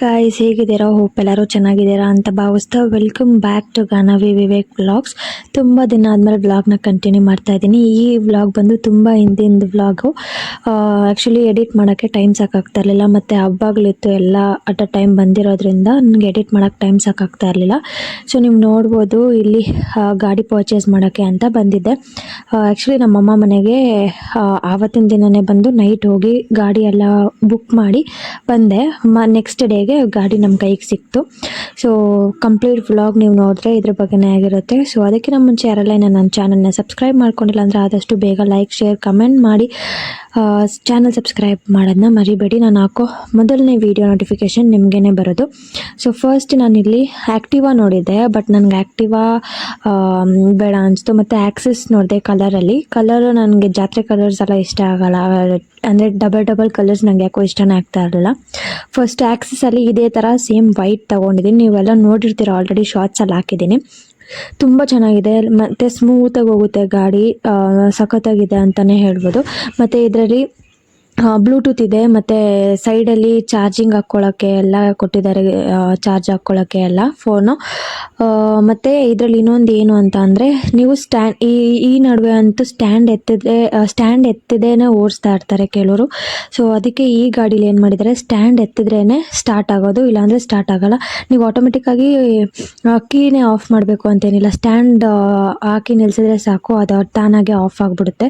Guys ಹೇಗಿದ್ದೀರಾ? Hope ಎಲ್ಲರೂ ಚೆನ್ನಾಗಿದ್ದೀರಾ ಅಂತ ಭಾವಿಸ್ತಾ welcome back to Ganavi Vivek vlogs ತುಂಬ ದಿನ ಆದಮೇಲೆ ವ್ಲಾಗ್ನ ಕಂಟಿನ್ಯೂ ಮಾಡ್ತಾ ಇದ್ದೀನಿ. ಈ ವ್ಲಾಗ್ ಬಂದು ತುಂಬ ಹಿಂದಿನ ವ್ಲಾಗು ಆ್ಯಕ್ಚುಲಿ ಎಡಿಟ್ ಮಾಡೋಕ್ಕೆ ಟೈಮ್ ಸಾಕಾಗ್ತಾ ಇರಲಿಲ್ಲ. ಮತ್ತು ಹಬ್ಬಗಳಿತ್ತು, ಎಲ್ಲ ಅಟ್ ಅ ಟೈಮ್ ಬಂದಿರೋದ್ರಿಂದ ನನಗೆ ಎಡಿಟ್ ಮಾಡೋಕ್ಕೆ ಟೈಮ್ ಸಾಕಾಗ್ತಾ ಇರಲಿಲ್ಲ. ಸೊ ನೀವು ನೋಡ್ಬೋದು ಇಲ್ಲಿ ಗಾಡಿ ಪರ್ಚೇಸ್ ಮಾಡೋಕ್ಕೆ ಅಂತ ಬಂದಿದ್ದೆ. ಆ್ಯಕ್ಚುಲಿ ನಮ್ಮಮ್ಮ ಮನೆಗೆ ಆವತ್ತಿನ ದಿನವೇ ಬಂದು ನೈಟ್ ಹೋಗಿ ಗಾಡಿ ಎಲ್ಲ ಬುಕ್ ಮಾಡಿ ಬಂದೆ. ಮ ನೆಕ್ಸ್ಟ್ ಡೇಗೆ ಗಾಡಿ ನಮ್ಮ ಕೈಗೆ ಸಿಕ್ತು. ಸೊ ಕಂಪ್ಲೀಟ್ ವ್ಲಾಗ್ ನೀವು ನೋಡಿದ್ರೆ ಇದ್ರ ಬಗ್ಗೆನೇ ಆಗಿರುತ್ತೆ. ಸೊ ಅದಕ್ಕಿಂತ ಮುಂಚೆ ಯಾರೆಲ್ಲ ನಾನು ನನ್ನ ಚಾನಲ್ನ ಸಬ್ಸ್ಕ್ರೈಬ್ ಮಾಡ್ಕೊಂಡಿಲ್ಲ ಅಂದರೆ ಆದಷ್ಟು ಬೇಗ ಲೈಕ್ ಶೇರ್ ಕಮೆಂಟ್ ಮಾಡಿ. ಚಾನಲ್ ಸಬ್ಸ್ಕ್ರೈಬ್ ಮಾಡೋದನ್ನ ಮರಿಬೇಡಿ. ನಾನು ಹಾಕೋ ಮೊದಲನೇ ವೀಡಿಯೋ ನೋಟಿಫಿಕೇಷನ್ ನಿಮಗೇ ಬರೋದು. ಸೊ ಫಸ್ಟ್ ನಾನಿಲ್ಲಿ ಆ್ಯಕ್ಟಿವಾ ನೋಡಿದ್ದೆ ಬಟ್ ನನಗೆ ಆ್ಯಕ್ಟಿವಾ ಬೇಡ ಅನಿಸ್ತು. ಮತ್ತು ಆ್ಯಕ್ಸಿಸ್ ನೋಡಿದೆ ಕಲರಲ್ಲಿ ಕಲರ್ ನನಗೆ ಜಾತ್ರೆ ಕಲರ್ಸ್ ಎಲ್ಲ ಇಷ್ಟ ಆಗಲ್ಲ. ಅಂದರೆ ಡಬಲ್ ಡಬಲ್ ಕಲರ್ಸ್ ನನಗೆ ಯಾಕೋ ಇಷ್ಟನೇ ಆಗ್ತಾ ಇರಲಿಲ್ಲ. ಫಸ್ಟ್ ಅಲ್ಲಿ ಇದೇ ಥರ ಸೇಮ್ ವೈಟ್ ತೊಗೊಂಡಿದ್ದೀನಿ. ನೀವೆಲ್ಲ ನೋಡಿರ್ತೀರ ಆಲ್ರೆಡಿ ಶಾರ್ಟ್ಸಲ್ಲಿ ಹಾಕಿದ್ದೀನಿ. ತುಂಬ ಚೆನ್ನಾಗಿದೆ. ಮತ್ತು ಸ್ಮೂತಾಗಿ ಹೋಗುತ್ತೆ ಗಾಡಿ ಸಖತ್ತಾಗಿದೆ ಅಂತಲೇ ಹೇಳ್ಬೋದು. ಮತ್ತು ಇದರಲ್ಲಿ ಬ್ಲೂಟೂತ್ ಇದೆ, ಮತ್ತು ಸೈಡಲ್ಲಿ ಚಾರ್ಜಿಂಗ್ ಹಾಕ್ಕೊಳ್ಳೋಕ್ಕೆ ಎಲ್ಲ ಕೊಟ್ಟಿದ್ದಾರೆ ಚಾರ್ಜ್ ಹಾಕ್ಕೊಳ್ಳೋಕ್ಕೆ ಎಲ್ಲ ಫೋನು ಮತ್ತು ಇದರಲ್ಲಿ ಇನ್ನೊಂದು ಏನು ಅಂತ ಅಂದರೆ, ನೀವು ಸ್ಟ್ಯಾಂಡ್ ಈ ಈ ನಡುವೆ ಅಂತೂ ಸ್ಟ್ಯಾಂಡ್ ಎತ್ತಿದ್ರೆ ಸ್ಟ್ಯಾಂಡ್ ಎತ್ತಿದೇನೆ ಓಡಿಸ್ತಾ ಇರ್ತಾರೆ ಕೆಲವರು. ಸೊ ಅದಕ್ಕೆ ಈ ಗಾಡೀಲಿ ಏನು ಮಾಡಿದ್ದಾರೆ ಸ್ಟ್ಯಾಂಡ್ ಎತ್ತಿದ್ರೇ ಸ್ಟಾರ್ಟ್ ಆಗೋದು, ಇಲ್ಲಾಂದರೆ ಸ್ಟಾರ್ಟ್ ಆಗಲ್ಲ. ನೀವು ಆಟೋಮೆಟಿಕ್ಕಾಗಿ ಕೀನೇ ಆಫ್ ಮಾಡಬೇಕು ಅಂತೇನಿಲ್ಲ. ಸ್ಟ್ಯಾಂಡ್ ಹಾಕಿ ನಿಲ್ಸಿದ್ರೆ ಸಾಕು, ಅದು ತಾನಾಗೆ ಆಫ್ ಆಗಿಬಿಡುತ್ತೆ.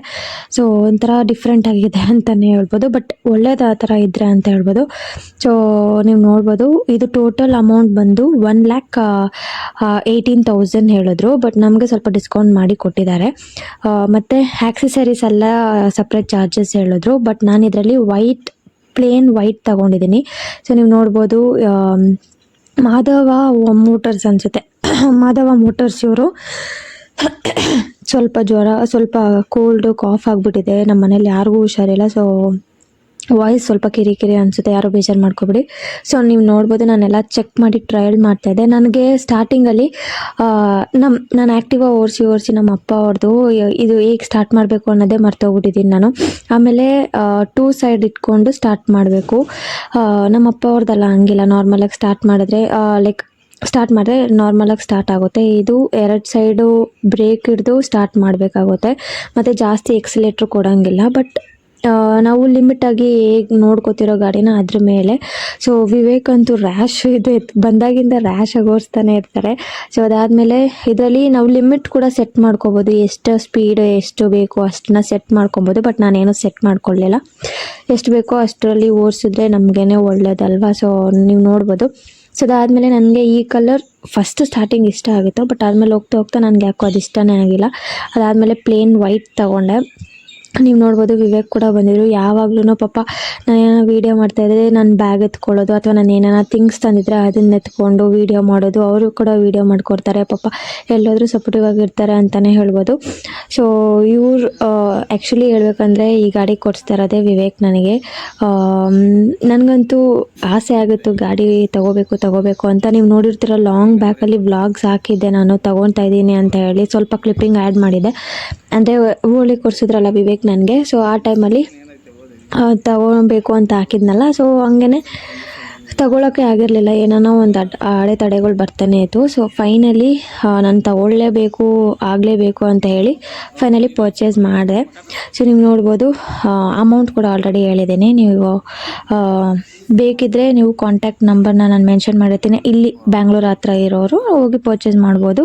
ಸೊ ಒಂಥರ ಡಿಫ್ರೆಂಟ್ ಆಗಿದೆ ಅಂತಲೇ ಹೇಳ್ಬೋದು. ಬಟ್ ಒಳ್ಳೇದು ಆ ಥರ ಇದ್ರೆ ಅಂತ ಹೇಳ್ಬೋದು. ಸೊ ನೀವು ನೋಡ್ಬೋದು, ಇದು ಟೋಟಲ್ ಅಮೌಂಟ್ ಬಂದು ಒನ್ ಲ್ಯಾಕ್ ಏಯ್ಟೀನ್ ತೌಸಂಡ್ ಹೇಳಿದ್ರು ಬಟ್ ನಮಗೆ ಸ್ವಲ್ಪ ಡಿಸ್ಕೌಂಟ್ ಮಾಡಿ ಕೊಟ್ಟಿದ್ದಾರೆ. ಮತ್ತು ಆ್ಯಕ್ಸೆಸರೀಸ್ ಎಲ್ಲ ಸಪ್ರೇಟ್ ಚಾರ್ಜಸ್ ಹೇಳಿದ್ರು ಬಟ್ ನಾನು ಇದರಲ್ಲಿ ವೈಟ್ ಪ್ಲೇನ್ ವೈಟ್ ತಗೊಂಡಿದ್ದೀನಿ. ಸೊ ನೀವು ನೋಡ್ಬೋದು ಮಾಧವ ಮೋಟರ್ಸ್ ಅನಿಸುತ್ತೆ. ಮಾಧವ ಮೋಟರ್ಸ್ ಇವರು ಸ್ವಲ್ಪ ಜ್ವರ, ಸ್ವಲ್ಪ ಕೋಲ್ಡು ಕಾಫ್ ಆಗಿಬಿಟ್ಟಿದೆ. ನಮ್ಮ ಮನೇಲಿ ಯಾರಿಗೂ ಹುಷಾರಿಲ್ಲ. ಸೊ ವಾಯ್ಸ್ ಸ್ವಲ್ಪ ಕಿರಿಕಿರಿ ಅನಿಸುತ್ತೆ. ಯಾರು ಬೇಜಾರು ಮಾಡ್ಕೊಬಿಡಿ. ಸೊ ನೀವು ನೋಡ್ಬೋದು, ನಾನೆಲ್ಲ ಚೆಕ್ ಮಾಡಿ ಟ್ರಯಲ್ ಮಾಡ್ತಾ ಇದ್ದೆ. ನನಗೆ ಸ್ಟಾರ್ಟಿಂಗಲ್ಲಿ ನಮ್ಮ ನಾನು ಆ್ಯಕ್ಟಿವಾ ಓಡಿಸಿ ಓಡಿಸಿ ನಮ್ಮ ಅಪ್ಪ ಅವ್ರದ್ದು ಇದು ಹೇಗೆ ಸ್ಟಾರ್ಟ್ ಮಾಡಬೇಕು ಅನ್ನೋದೇ ಮರ್ತೋಗ್ಬಿಟ್ಟಿದ್ದೀನಿ ನಾನು. ಆಮೇಲೆ ಟೂ ಸೈಡ್ ಇಟ್ಕೊಂಡು ಸ್ಟಾರ್ಟ್ ಮಾಡಬೇಕು. ನಮ್ಮ ಅಪ್ಪ ಅವ್ರದ್ದೆಲ್ಲ ಹಂಗಿಲ್ಲ. ನಾರ್ಮಲಾಗಿ ಸ್ಟಾರ್ಟ್ ಮಾಡಿದ್ರೆ ಲೈಕ್ ಸ್ಟಾರ್ಟ್ ಮಾಡಿದ್ರೆ ನಾರ್ಮಲಾಗಿ ಸ್ಟಾರ್ಟ್ ಆಗುತ್ತೆ. ಇದು ಎರಡು ಸೈಡು ಬ್ರೇಕ್ ಹಿಡಿದು ಸ್ಟಾರ್ಟ್ ಮಾಡಬೇಕಾಗುತ್ತೆ. ಮತ್ತು ಜಾಸ್ತಿ ಎಕ್ಸಿಲೇಟ್ರ್ ಕೊಡೋಂಗಿಲ್ಲ ಬಟ್ ನಾವು ಲಿಮಿಟಾಗಿ ಹೇಗೆ ನೋಡ್ಕೋತಿರೋ ಗಾಡಿನ ಅದ್ರ ಮೇಲೆ. ಸೊ ವಿವೇಕ್ ಅಂತೂ ರ್ಯಾಶ್ ಇದು ಬಂದಾಗಿಂದ ರ್ಯಾಶ್ ಆಗೋರಿಸ್ತಾನೆ ಇರ್ತಾರೆ. ಸೊ ಅದಾದಮೇಲೆ ಇದರಲ್ಲಿ ನಾವು ಲಿಮಿಟ್ ಕೂಡ ಸೆಟ್ ಮಾಡ್ಕೋಬೋದು. ಎಷ್ಟು ಸ್ಪೀಡ್ ಎಷ್ಟು ಬೇಕು ಅಷ್ಟನ್ನ ಸೆಟ್ ಮಾಡ್ಕೊಬೋದು ಬಟ್ ನಾನೇನು ಸೆಟ್ ಮಾಡ್ಕೊಳ್ಳಿಲ್ಲ ಎಷ್ಟು ಬೇಕೋ ಅಷ್ಟರಲ್ಲಿ ಓಡಿಸಿದ್ರೆ ನಮಗೇನೆ ಒಳ್ಳೇದಲ್ವಾ? ಸೊ ನೀವು ನೋಡ್ಬೋದು. ಸೊ ಅದಾದಮೇಲೆ ನನಗೆ ಈ ಕಲರ್ ಫಸ್ಟ್ ಸ್ಟಾರ್ಟಿಂಗ್ ಇಷ್ಟ ಆಗಿತ್ತು ಬಟ್ ಆದಮೇಲೆ ಹೋಗ್ತಾ ಹೋಗ್ತಾ ನನಗೆ ಯಾಕೋ ಅದು ಇಷ್ಟನೇ ಆಗಿಲ್ಲ. ಅದಾದಮೇಲೆ ಪ್ಲೇನ್ ವೈಟ್ ತೊಗೊಂಡೆ. ನೀವು ನೋಡ್ಬೋದು ವಿವೇಕ್ ಕೂಡ ಬಂದಿದ್ರು. ಯಾವಾಗ್ಲೂ ಪಾಪ ನಾನು ವೀಡಿಯೋ ಮಾಡ್ತಾಯಿದ್ರೆ ನಾನು ಬ್ಯಾಗ್ ಎತ್ಕೊಳ್ಳೋದು ಅಥವಾ ನಾನು ಏನಾರ ಥಿಂಗ್ಸ್ ತಂದಿದ್ರೆ ಅದನ್ನ ಎತ್ಕೊಂಡು ವೀಡಿಯೋ ಮಾಡೋದು, ಅವರು ಕೂಡ ವೀಡಿಯೋ ಮಾಡ್ಕೊಡ್ತಾರೆ. ಪಾಪ ಎಲ್ಲಾದರೂ ಸಪೋರ್ಟಿವ್ ಆಗಿರ್ತಾರೆ ಅಂತಲೇ ಹೇಳ್ಬೋದು. ಸೊ ಇವ್ರು ಆ್ಯಕ್ಚುಲಿ ಹೇಳ್ಬೇಕಂದ್ರೆ ಈ ಗಾಡಿ ಕೊಡಿಸ್ತಾ ಇರೋದೇ ವಿವೇಕ್ ನನಗೆ. ನನಗಂತೂ ಆಸೆ ಆಗುತ್ತೆ ಗಾಡಿ ತಗೋಬೇಕು ತಗೋಬೇಕು ಅಂತ. ನೀವು ನೋಡಿರ್ತೀರ ಲಾಂಗ್ ಬ್ಯಾಕಲ್ಲಿ ವ್ಲಾಗ್ಸ್ ಹಾಕಿದ್ದೆ ನಾನು, ತೊಗೊತಾ ಇದ್ದೀನಿ ಅಂತ ಹೇಳಿ ಸ್ವಲ್ಪ ಕ್ಲಿಪ್ಪಿಂಗ್ ಆ್ಯಡ್ ಮಾಡಿದೆ. ಅಂದರೆ ಹೋಳಿ ಕೊಡಿಸಿದ್ರಲ್ಲ ವಿವೇಕ್ ನನಗೆ. ಸೊ ಆ ಟೈಮಲ್ಲಿ ತಗೋಬೇಕು ಅಂತ ಹಾಕಿದ್ನಲ್ಲ. ಸೊ ಹಂಗೇ ತಗೊಳ್ಳೋಕ್ಕೆ ಆಗಿರಲಿಲ್ಲ. ಏನೋ ಒಂದು ಅಡ್ ಅಡೆತಡೆಗಳು ಬರ್ತಾನೆ ಇತ್ತು. ಸೊ ಫೈನಲಿ ನಾನು ತಗೊಳ್ಳೇಬೇಕು, ಆಗಲೇಬೇಕು ಅಂತ ಹೇಳಿ ಫೈನಲಿ ಪರ್ಚೇಸ್ ಮಾಡಿದೆ. ಸೊ ನೀವು ನೋಡ್ಬೋದು ಅಮೌಂಟ್ ಕೂಡ ಆಲ್ರೆಡಿ ಹೇಳಿದ್ದೀನಿ. ನೀವು ಬೇಕಿದ್ದರೆ ನೀವು ಕಾಂಟ್ಯಾಕ್ಟ್ ನಂಬರ್ನ ನಾನು ಮೆನ್ಷನ್ ಮಾಡಿರ್ತೀನಿ. ಇಲ್ಲಿ ಬ್ಯಾಂಗ್ಳೂರ್ ಹತ್ರ ಇರೋರು ಹೋಗಿ ಪರ್ಚೇಸ್ ಮಾಡ್ಬೋದು.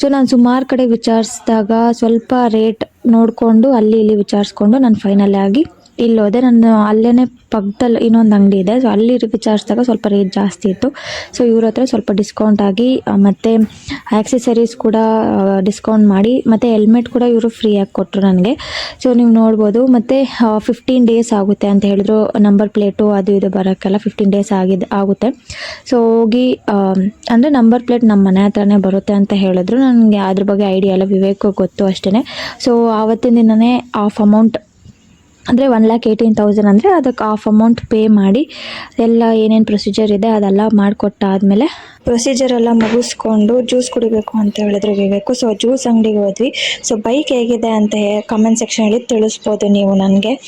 ಸೊ ನಾನು ಸುಮಾರು ಕಡೆ ವಿಚಾರಿಸಿದಾಗ ಸ್ವಲ್ಪ ರೇಟ್ ನೋಡಿಕೊಂಡು ಅಲ್ಲಿ ಇಲ್ಲಿ ವಿಚಾರಿಸ್ಕೊಂಡು ನಾನು ಫೈನಲ್ ಆಗಿ ಇಲ್ಲಿ ಹೋದೆ, ನಾನು ಅಲ್ಲೇ ಪಕ್ಕದಲ್ಲಿ ಇನ್ನೊಂದು ಅಂಗಡಿ ಇದೆ. ಸೊ ಅಲ್ಲಿ ವಿಚಾರಿಸಿದಾಗ ಸ್ವಲ್ಪ ರೇಟ್ ಜಾಸ್ತಿ ಇತ್ತು. ಸೊ ಇವ್ರ ಹತ್ರ ಸ್ವಲ್ಪ ಡಿಸ್ಕೌಂಟ್ ಆಗಿ ಮತ್ತು ಆಕ್ಸೆಸರೀಸ್ ಕೂಡ ಡಿಸ್ಕೌಂಟ್ ಮಾಡಿ, ಮತ್ತು ಹೆಲ್ಮೆಟ್ ಕೂಡ ಇವರು ಫ್ರೀಯಾಗಿ ಕೊಟ್ಟರು ನನಗೆ. ಸೊ ನೀವು ನೋಡ್ಬೋದು. ಮತ್ತು ಫಿಫ್ಟೀನ್ ಡೇಸ್ ಆಗುತ್ತೆ ಅಂತ ಹೇಳಿದ್ರು. ನಂಬರ್ ಪ್ಲೇಟು ಅದು ಇದು ಬರೋಕ್ಕೆಲ್ಲ ಫಿಫ್ಟೀನ್ ಡೇಸ್ ಆಗಿದೆ, ಆಗುತ್ತೆ. ಸೊ ಹೋಗಿ ಅಂದರೆ ನಂಬರ್ ಪ್ಲೇಟ್ ನಮ್ಮ ಮನೆ ಹತ್ರನೇ ಬರುತ್ತೆ ಅಂತ ಹೇಳಿದ್ರು. ನನಗೆ ಅದ್ರ ಬಗ್ಗೆ ಐಡಿಯಾ ಎಲ್ಲ ವಿವೇಕ ಗೊತ್ತು ಅಷ್ಟೇ ಸೊ ಆವತ್ತಿನ ದಿನವೇ ಆಫ್ ಅಮೌಂಟ್ ಅಂದರೆ ಒನ್ ಲ್ಯಾಕ್ ಏಯ್ಟೀನ್ ತೌಸಂಡ್ ಅಂದರೆ ಅದಕ್ಕೆ ಆಫ್ ಅಮೌಂಟ್ ಪೇ ಮಾಡಿ ಎಲ್ಲ ಏನೇನು ಪ್ರೊಸೀಜರ್ ಇದೆ ಅದೆಲ್ಲ ಮಾಡಿಕೊಟ್ಟಾದ್ಮೇಲೆ ಪ್ರೊಸೀಜರ್ ಎಲ್ಲ ಮುಗಿಸ್ಕೊಂಡು ಜ್ಯೂಸ್ ಕುಡಿಬೇಕು ಅಂತ ಹೇಳಿದ್ರೆ ವಿವೇಕು. ಸೊ ಜ್ಯೂಸ್ ಅಂಗಡಿಗೆ ಹೋದ್ವಿ. ಸೊ ಬೈಕ್ ಹೇಗಿದೆ ಅಂತ ಕಮೆಂಟ್ ಸೆಕ್ಷನಲ್ಲಿ ತಿಳಿಸ್ಬೋದು ನೀವು ನನಗೆ.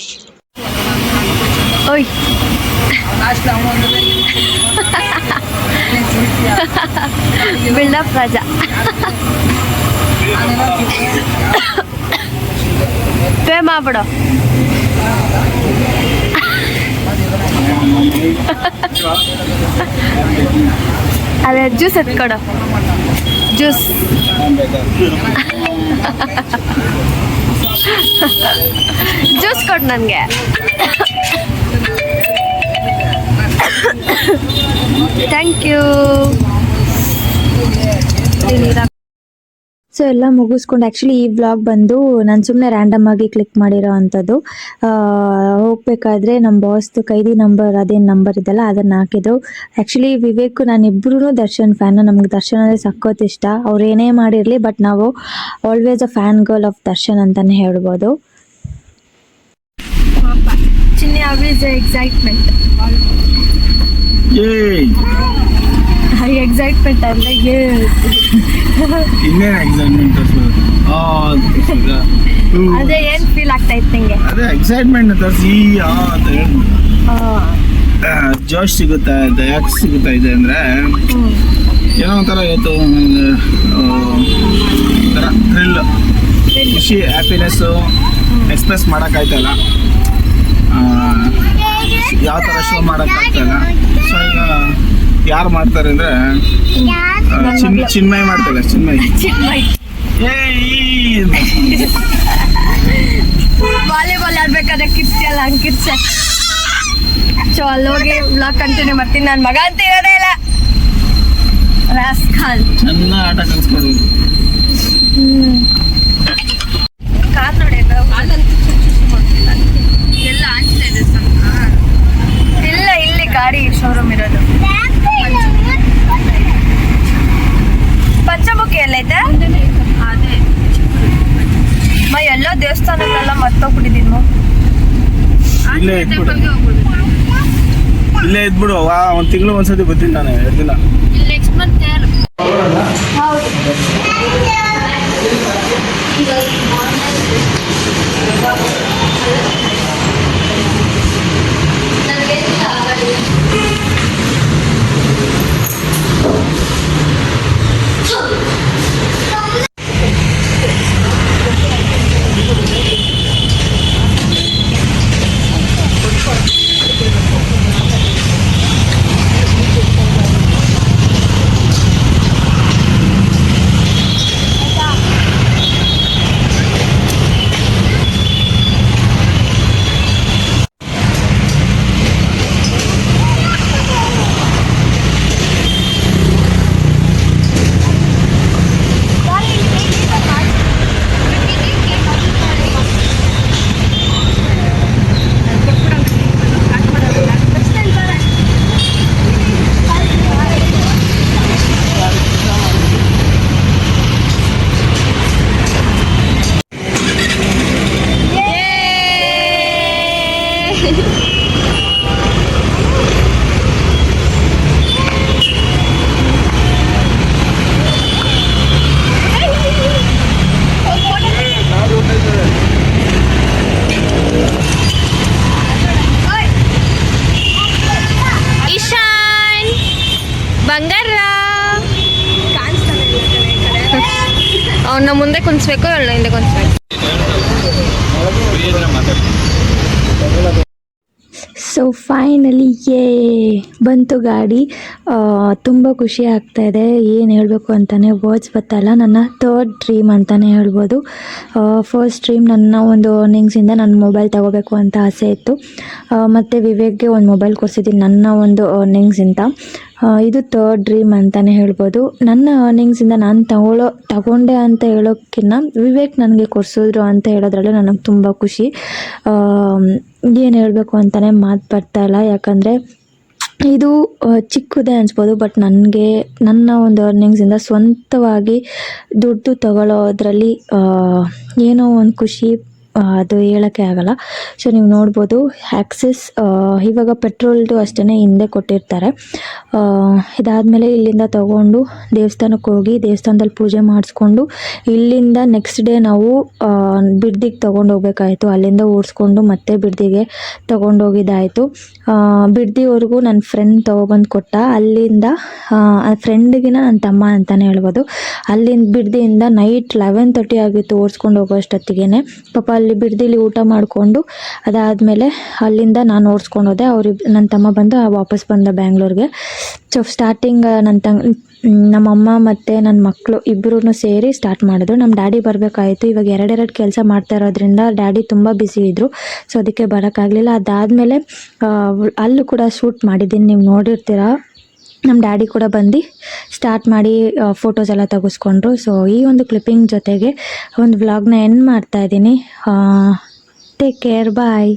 ಓಯ್. ಬಿಲ್ಡಪ್ ರಾಜ. ಪೇ ಮಾಡ್ಬಿಡು. ಅದೇ ಜ್ಯೂಸ್ ಎತ್ಕೊಡು. ಜ್ಯೂಸ್. ಜ್ಯೂಸ್ ಕೊಡು ನನಗೆ. ಥ್ಯಾಂಕ್ ಯು ಸೊ ಎಲ್ಲ ಮುಗಿಸ್ಕೊಂಡು ಆ್ಯಕ್ಚುಲಿ ಈ ವ್ಲಾಗ್ ಬಂದು ನಾನು ಸುಮ್ಮನೆ ರ್ಯಾಂಡಮ್ ಆಗಿ ಕ್ಲಿಕ್ ಮಾಡಿರೋ ಅಂಥದ್ದು. ಹೋಗ್ಬೇಕಾದ್ರೆ ನಮ್ಮ ಬಾಸ್ದು ಕೈದಿ ನಂಬರ್ ಅದೇನು ನಂಬರ್ ಇದೆಲ್ಲ ಅದನ್ನು ಹಾಕಿದ್ದು. ಆ್ಯಕ್ಚುಲಿ ವಿವೇಕ್ ನಾನಿಬ್ಬರೂ ದರ್ಶನ್ ಫ್ಯಾನು ನಮ್ಗೆ ದರ್ಶನ್ ಅಂದರೆ ಸಖತ್ ಇಷ್ಟ. ಅವ್ರು ಏನೇ ಮಾಡಿರಲಿ ಬಟ್ ನಾವು always a fan girl of Darshan ಅಂತಲೇ ಹೇಳ್ಬೋದು. ಎಕ್ಸೈಟ್ಮೆಂಟ್ ಎಕ್ಸೈಟ್ಮೆಂಟ್ ಅಂದರೆ ಇನ್ನೇನು ಎಕ್ಸೈಟ್ಮೆಂಟ್ ಅದೇ ಏನ್ ಫೀಲ್ ಆಗ್ತಾ ಇತ್ತು ನಿಂಗೆ? ಅದೇ ಎಕ್ಸೈಟ್ಮೆಂಟ್ ತರಿಸಿ. ಆ ಅಂತ ಜೋಶ್ ಸಿಗುತ್ತಾ ಇದೆ ಯಾಕೆ ಸಿಗುತ್ತಾ ಇದೆ ಅಂದ್ರೆ ಏನೋ ಒಂಥರ ಇವತ್ತು ಒಂಥರ ಥ್ರಿಲ್ ಖುಷಿ ಹ್ಯಾಪಿನೆಸ್ಸು ಎಕ್ಸ್ಪ್ರೆಸ್ ಮಾಡೋಕ್ಕಾಯ್ತಲ್ಲ. ಯಾವ ಥರ ಶೋ ಮಾಡೋಕ್ಕಾಗ್ತಾಯಿಲ್ಲ ಸೊ ಈಗ ಯಾರು ಮಾಡ್ತಾರೆ ಅಂದ್ರೆ ಚಿನ್ ಚಿನ್ಮಯ್ ಮಾಡ್ತಾರೆ ಚಿನ್ಮಯ್. ಏಯ್ ವಾಲಿಬಾಲ್ ಆಡ್ಬೇಕಾದ್ರೆ ಕಿರ್ಚಲ್ಲ ಹಂಗೆ ಕಿರ್ಚ. ಸೊ ಅಲ್ಲೋಗಿ ಬ್ಲಾಗ್ ಕಂಟಿನ್ಯೂ ಮಾಡ್ತೀನಿ. ನನ್ನ ಮಗ ಅಂತ ಇರೋದೇ ಇಲ್ಲ. ರಾಸ್ಕಾಲ್. ಚೆನ್ನಾಗಿ ಆಟ ಕಲಿಸ್ಕೊಡ್ಬೇಕು ಕಾರ್ ನೋಡಿ ಇಲ್ಲ ಇಲ್ಲಿ ಗಾಡಿ ಶೋರೂಮ್ ಇರೋದು ಪಂಚಮುಖಿ ಎಲ್ಲೈತೆ ಅದೇ ಮ ಎಲ್ಲೋ ದೇವಸ್ಥಾನಕ್ಕೆಲ್ಲ ಮರ್ತೋಗ್ಬಿಟ್ಟಿದ್ದೀನಿ ಇಲ್ಲೇ ಇದ್ಬಿಡು. ಇಲ್ಲೇ ಇದ್ಬಿಡು. ವಾ ಒಂದು ತಿಂಗಳು ಒಂದ್ಸತಿ ಬರ್ತೀನಿ ನಾನು ಎರಡು ದಿನ. ಇಶಾನ್ ಅವನ್ನ ಮುಂದೆ ಕುಣಿಸ್ಬೇಕು ಅವಳನ್ನ ಹಿಂದೆ ಕುಣಿಸ್ಬೇಕು ಸೊ ಫೈನಲಿ ಏ ಬಂತು ಗಾಡಿ. ತುಂಬ ಖುಷಿ ಆಗ್ತಾ ಇದೆ. ಏನು ಹೇಳಬೇಕು ಅಂತಲೇ ವರ್ಡ್ಸ್ ಬರ್ತಾಯಿಲ್ಲ ನನ್ನ ಥರ್ಡ್ ಡ್ರೀಮ್ ಅಂತಲೇ ಹೇಳ್ಬೋದು. ಫಸ್ಟ್ ಡ್ರೀಮ್ ನನ್ನ ಒಂದು ಅರ್ನಿಂಗ್ಸಿಂದ ನನ್ನ ಮೊಬೈಲ್ ತಗೋಬೇಕು ಅಂತ ಆಸೆ ಇತ್ತು. ಮತ್ತು ವಿವೇಕ್ಗೆ ಒಂದು ಮೊಬೈಲ್ ಕೊಡ್ಸಿದ್ದೀನಿ ನನ್ನ ಒಂದು ಅರ್ನಿಂಗ್ಸಿಂದ ಇದು. ಥರ್ಡ್ ಡ್ರೀಮ್ ಅಂತಲೇ ಹೇಳ್ಬೋದು. ನನ್ನ ಅರ್ನಿಂಗ್ಸಿಂದ ನಾನು ತಗೊಳ್ಳೋ ತಗೊಂಡೆ ಅಂತ ಹೇಳೋಕ್ಕಿಂತ ವಿವೇಕ್ ನನಗೆ ಕೊಡಿಸಿದ್ರು ಅಂತ ಹೇಳೋದ್ರಲ್ಲೇ ನನಗೆ ತುಂಬ ಖುಷಿ. ಏನು ಹೇಳಬೇಕು ಅಂತಲೇ ಮಾತು ಇಲ್ಲ. ಯಾಕಂದರೆ ಇದು ಚಿಕ್ಕದೇ ಅನ್ಸ್ಬೋದು ಬಟ್ ನನಗೆ, ನನ್ನ ಒಂದು ಅರ್ನಿಂಗ್ಸಿಂದ ಸ್ವಂತವಾಗಿ ದುಡ್ಡು ತಗೊಳ್ಳೋದ್ರಲ್ಲಿ ಏನೋ ಒಂದು ಖುಷಿ ಅದು ಹೇಳೋಕ್ಕೆ ಆಗಲ್ಲ. ಸೊ ನೀವು ನೋಡ್ಬೋದು ಆ್ಯಕ್ಸಿಸ್ ಇವಾಗ ಪೆಟ್ರೋಲ್ದು ಅಷ್ಟೇ ಹಿಂದೆ ಕೊಟ್ಟಿರ್ತಾರೆ. ಇದಾದಮೇಲೆ ಇಲ್ಲಿಂದ ತಗೊಂಡು ದೇವಸ್ಥಾನಕ್ಕೆ ಹೋಗಿ ದೇವಸ್ಥಾನದಲ್ಲಿ ಪೂಜೆ ಮಾಡಿಸ್ಕೊಂಡು, ಇಲ್ಲಿಂದ ನೆಕ್ಸ್ಟ್ ಡೇ ನಾವು ಬಿಡ್ದಿಗೆ ತೊಗೊಂಡು ಹೋಗ್ಬೇಕಾಯಿತು. ಅಲ್ಲಿಂದ ಓಡಿಸ್ಕೊಂಡು ಮತ್ತೆ ಬಿಡ್ದಿಗೆ ತೊಗೊಂಡೋಗಿದ್ದಾಯಿತು. ಬಿಡ್ದಿವರೆಗೂ ನನ್ನ ಫ್ರೆಂಡ್ ತೊಗೊಬಂದು ಕೊಟ್ಟ. ಅಲ್ಲಿಂದ ಫ್ರೆಂಡ್ಗಿನ ನನ್ನ ತಮ್ಮ ಅಂತಲೇ ಹೇಳ್ಬೋದು. ಅಲ್ಲಿಂದ ಬಿಡ್ದಿಯಿಂದ ನೈಟ್ ಲೆವೆನ್ ತರ್ಟಿ ಆಗಿತ್ತು ಓಡಿಸ್ಕೊಂಡು ಹೋಗೋ ಅಷ್ಟೊತ್ತಿಗೆ ಪಾಪ ಅಲ್ಲಿ ಬಿಡ್ದಿಲಿ ಊಟ ಮಾಡಿಕೊಂಡು ಅದಾದಮೇಲೆ ಅಲ್ಲಿಂದ ನಾನು ಓಡಿಸ್ಕೊಂಡು ಹೋದೆ. ಅವ್ರಿ ನನ್ನ ತಮ್ಮ ಬಂದು ವಾಪಸ್ ಬಂದ ಬ್ಯಾಂಗ್ಳೂರಿಗೆ. ಸೊ ಸ್ಟಾರ್ಟಿಂಗ್ ನನ್ನ ತಂಗ್ ನಮ್ಮಮ್ಮ ಮತ್ತು ನನ್ನ ಮಕ್ಕಳು ಇಬ್ಬರೂ ಸೇರಿ ಸ್ಟಾರ್ಟ್ ಮಾಡಿದ್ರು. ನಮ್ಮ ಡ್ಯಾಡಿ ಬರಬೇಕಾಯಿತು. ಇವಾಗ ಎರಡೆರಡು ಕೆಲಸ ಮಾಡ್ತಾ ಇರೋದ್ರಿಂದ ಡ್ಯಾಡಿ ತುಂಬ ಬಿಸಿ ಇದ್ದರು ಸೊ ಅದಕ್ಕೆ ಬರೋಕ್ಕಾಗಲಿಲ್ಲ. ಅದಾದಮೇಲೆ ಅಲ್ಲೂ ಕೂಡ ಶೂಟ್ ಮಾಡಿದ್ದೀನಿ. ನೀವು ನೋಡಿರ್ತೀರ? ನಮ್ಮ ಡ್ಯಾಡಿ ಕೂಡ ಬಂದು ಸ್ಟಾರ್ಟ್ ಮಾಡಿ ಫೋಟೋಸ್ ಎಲ್ಲ ತೆಗೆಸ್ಕೊಂಡ್ರು. ಸೊ ಈ ಒಂದು ಕ್ಲಿಪ್ಪಿಂಗ್ ಜೊತೆಗೆ ಒಂದು ವ್ಲಾಗ್ನ ಎಂಡ್ ಮಾಡ್ತಾ ಇದ್ದೀನಿ. Take care bye